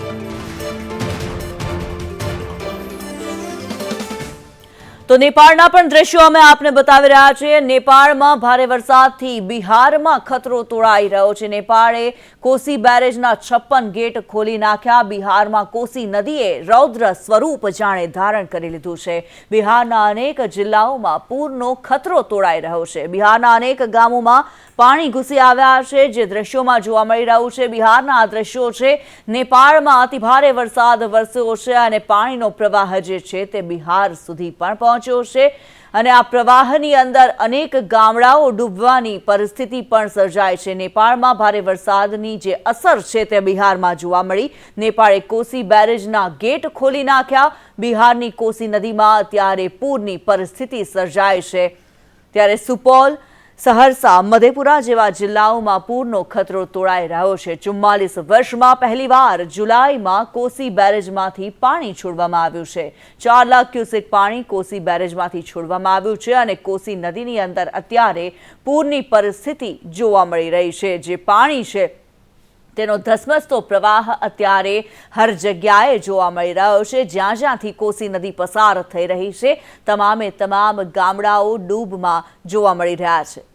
えっ? તો નેપાળના પણ દ્રશ્યો અમે આપને બતાવી રહ્યા છીએ. નેપાળમાં ભારે વરસાદથી બિહારમાં ખતરો તોળાઈ રહ્યો છે. નેપાળે કોસી બેરેજના છપ્પન ગેટ ખોલી નાખ્યા. બિહારમાં કોસી નદીએ રૌદ્ર સ્વરૂપ જાણે ધારણ કરી લીધું છે. બિહારના અનેક જિલ્લાઓમાં પૂરનો ખતરો તોળાઈ રહ્યો છે. બિહારના અનેક ગામોમાં પાણી ઘૂસી આવ્યા છે. જે દ્રશ્યોમાં જોવા મળી રહ્યું છે, બિહારના આ દ્રશ્યો છે, નેપાળમાં અતિભારે વરસાદ વરસ્યો છે અને પાણીનો પ્રવાહ જે છે તે બિહાર સુધી પણ પહોંચ્યો છે અને આ પ્રવાહની અંદર અનેક ગામડાઓ ડૂબવાની પરિસ્થિતિ પણ સર્જાય છે. નેપાળમાં ભારે વરસાદની જે અસર છે તે બિહારમાં જોવા મળી. નેપાળે કોસી બેરેજના ગેટ ખોલી નાખ્યા. બિહારની કોસી નદીમાં અત્યારે પૂરની પરિસ્થિતિ સર્જાય છે. ત્યારે સુપોલ સહરસા, મધેપુરા જેવા જિલ્લાઓમાં પૂરનો ખતરો તોળાઈ રહ્યો છે. ચુમ્માલીસ વર્ષમાં પહેલીવાર જુલાઈમાં કોસી બેરેજમાંથી પાણી છોડવામાં આવ્યું છે. ચાર લાખ ક્યુસેક પાણી કોસી બેરેજમાંથી છોડવામાં આવ્યું છે અને કોસી નદીની અંદર અત્યારે પૂરની પરિસ્થિતિ જોવા મળી રહી છે. જે પાણી છે તેનો ધસમસતો પ્રવાહ અત્યારે હર જગ્યાએ જોવા મળી રહ્યો છે. જ્યાં જ્યાંથી કોસી નદી પસાર થઈ રહી છે, તમામે તમામ ગામડાઓ ડૂબમાં જોવા મળી રહ્યા છે.